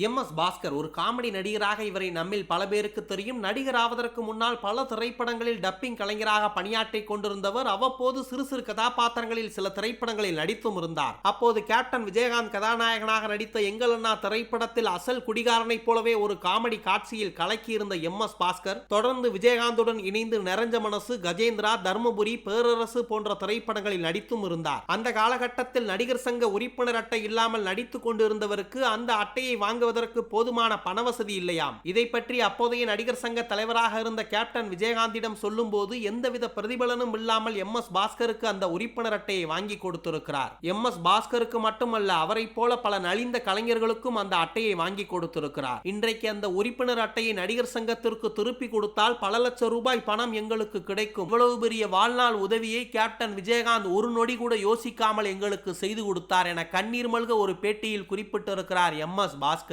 M S Bhaskar ஒரு comedy நடிகராக இவரை நம்மில் பல பேருக்கு தெரியும். நடிகர் ஆவதற்கு முன்னால் பல திரைப்படங்களில் டப்பிங் கலைஞராக பணியாற்றி கொண்டிருந்தவர் அவ்வப்போது சிறு சிறு கதாபாத்திரங்களில் சில திரைப்படங்களில் நடித்தும் இருந்தார். அப்போது கேப்டன் விஜயகாந்த் கதாநாயகனாக நடித்த எங்கள் அண்ணா திரைப்படத்தில் அசல் குடிகாரனைப் போலவே ஒரு காமெடி காட்சியில் கலக்கியிருந்த எம் எஸ் பாஸ்கர் தொடர்ந்து விஜயகாந்துடன் இணைந்து நிறைஞ்ச மனசு கஜேந்திரா தர்மபுரி பேரரசு போன்ற திரைப்படங்களில் நடித்தும் இருந்தார். அந்த காலகட்டத்தில் நடிகர் சங்க உறுப்பினர் அட்டை இல்லாமல் நடித்துக் கொண்டிருந்தவருக்கு அந்த அட்டையை வாங்க வாங்குவதற்கு போதுமான பணவசதி இல்லையாம். இதை பற்றி அப்போதைய நடிகர் சங்க தலைவராக இருந்த கேப்டன் விஜயகாந்திடம் சொல்லும்போது எந்தவித பிரதிபலனும் இல்லாமல் எம். எஸ். பாஸ்கருக்கு அந்த உறுப்பினர் அட்டையை வாங்கி கொடுத்திருக்கிறார். எம். எஸ். பாஸ்கருக்கு மட்டுமல்ல அவரை போல பல நலிந்த கலைஞர்களுக்கும் அந்த அட்டையை வாங்கி கொடுத்திருக்கிறார். இன்றைக்கு அந்த உறுப்பினர் அட்டையை நடிகர் சங்கத்திற்கு திருப்பி கொடுத்தால் பல லட்சம் ரூபாய் பணம் எங்களுக்கு கிடைக்கும். இவ்வளவு பெரிய வாழ்நாள் உதவியை கேப்டன் விஜயகாந்த் ஒரு நொடி கூட யோசிக்காமல் எங்களுக்கு செய்து கொடுத்தார் என கண்ணீர் மல்க ஒரு பேட்டியில் குறிப்பிட்டிருக்கிறார் எம். எஸ். பாஸ்கர்.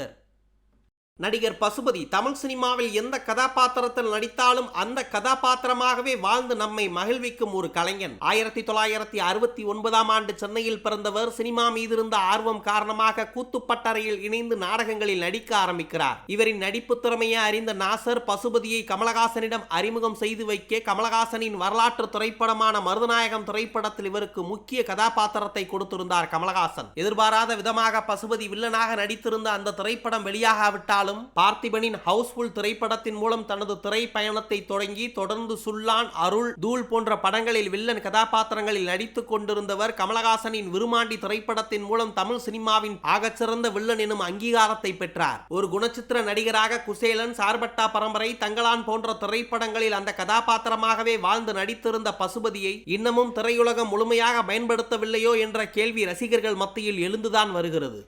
நடிகர் பசுபதி தமிழ் சினிமாவில் எந்த கதாபாத்திரத்தில் நடித்தாலும் அந்த கதாபாத்திரமாகவே வாழ்ந்து நம்மை மகிழ்விக்கும் ஒரு கலைஞன். ஆயிரத்தி தொள்ளாயிரத்தி அறுபத்தி ஒன்பதாம் ஆண்டு சென்னையில் பிறந்தவர் சினிமா மீது இருந்த ஆர்வம் காரணமாக கூத்துப்பட்டறையில் இணைந்து நாடகங்களில் நடிக்க ஆரம்பிக்கிறார். இவரின் நடிப்பு திறமையை அறிந்த நாசர் பசுபதியை கமலஹாசனிடம் அறிமுகம் செய்து வைக்க கமலஹாசனின் வரலாற்று திரைப்படமான மருதநாயகம் திரைப்படத்தில் இவருக்கு முக்கிய கதாபாத்திரத்தை கொடுத்திருந்தார் கமலஹாசன். எதிர்பாராத விதமாக பசுபதி வில்லனாக நடித்திருந்த அந்த திரைப்படம் வெளியாகாவிட்டாலும் பார்த்திபனின் ஹவுஸ்ஃபுல் திரைப்படத்தின் மூலம் தனது திரை பயணத்தை தொடங்கி தொடர்ந்து சுல்லான் அருள் தூள் போன்ற படங்களில் வில்லன் கதாபாத்திரங்களில் நடித்துக் கொண்டிருந்தவர் கமலஹாசனின் விருமாண்டி திரைப்படத்தின் மூலம் தமிழ் சினிமாவின் ஆகச்சிறந்த வில்லன் எனும் அங்கீகாரத்தை பெற்றார். ஒரு குணச்சித்திர நடிகராக குசேலன் சார்பட்டா பரம்பரை தங்களான் போன்ற திரைப்படங்களில் அந்த கதாபாத்திரமாகவே வாழ்ந்து நடித்திருந்த பசுபதியை இன்னமும் திரையுலகம் முழுமையாக பயன்படுத்தவில்லையோ என்ற கேள்வி ரசிகர்கள் மத்தியில் எழுந்துதான் வருகிறது.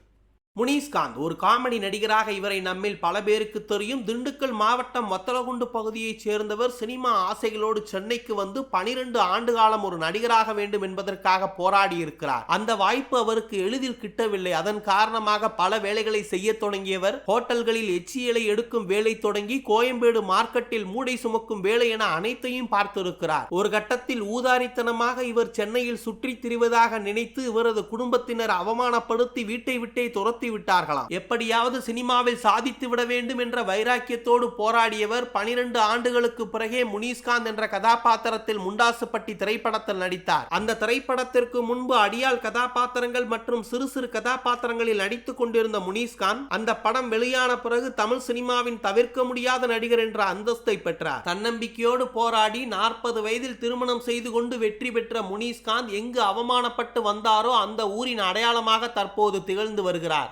முனீஸ்காந்த் ஒரு காமெடி நடிகராக இவரை நம்மில் பல பேருக்கு தெரியும். திண்டுக்கல் மாவட்டம் வத்தலகுண்டு பகுதியைச் சேர்ந்தவர் சினிமா ஆசைகளோடு சென்னைக்கு வந்து பனிரெண்டு ஆண்டு காலம் ஒரு நடிகராக வேண்டும் என்பதற்காக போராடி இருக்கிறார் அந்த வாய்ப்பு அவருக்கு எளிதில் கிட்டவில்லை. அதன் காரணமாக பல வேலைகளை செய்ய தொடங்கியவர் ஹோட்டல்களில் எச்சியலை எடுக்கும் வேலை தொடங்கி கோயம்பேடு மார்க்கெட்டில் மூடை சுமக்கும் வேலை என அனைத்தையும் பார்த்திருக்கிறார். ஒரு கட்டத்தில் ஊதாரித்தனமாக இவர் சென்னையில் சுற்றித் திரிவதாக நினைத்து இவரது குடும்பத்தினர் அவமானப்படுத்தி வீட்டை விட்டே துரத்தி துரத்தி விட்டார்களாம் எப்படியாவது சினிமாவில் சாதித்து விட வேண்டும் என்ற வைராக்கியத்தோடு போராடியவர் பனிரெண்டு ஆண்டுகளுக்கு பிறகே முனீஸ்காந்த் என்ற கதாபாத்திரத்தில் முண்டாசுப்பட்டி திரைப்படத்தில் நடித்தார். அந்த திரைப்படத்திற்கு முன்பு அடியால் கதாபாத்திரங்கள் மற்றும் சிறு சிறு கதாபாத்திரங்களில் நடித்துக் கொண்டிருந்த முனீஸ்காந்த் அந்த படம் வெளியான பிறகு தமிழ் சினிமாவின் தவிர்க்க முடியாத நடிகர் என்ற அந்தஸ்தை பெற்றார். தன்னம்பிக்கையோடு போராடி நாற்பது வயதில் திருமணம் செய்து கொண்டு வெற்றி பெற்ற முனீஸ்காந்த் எங்கு அவமானப்பட்டு வந்தாரோ அந்த ஊரின் அடையாளமாக தற்போது திகழ்ந்து வருகிறார்.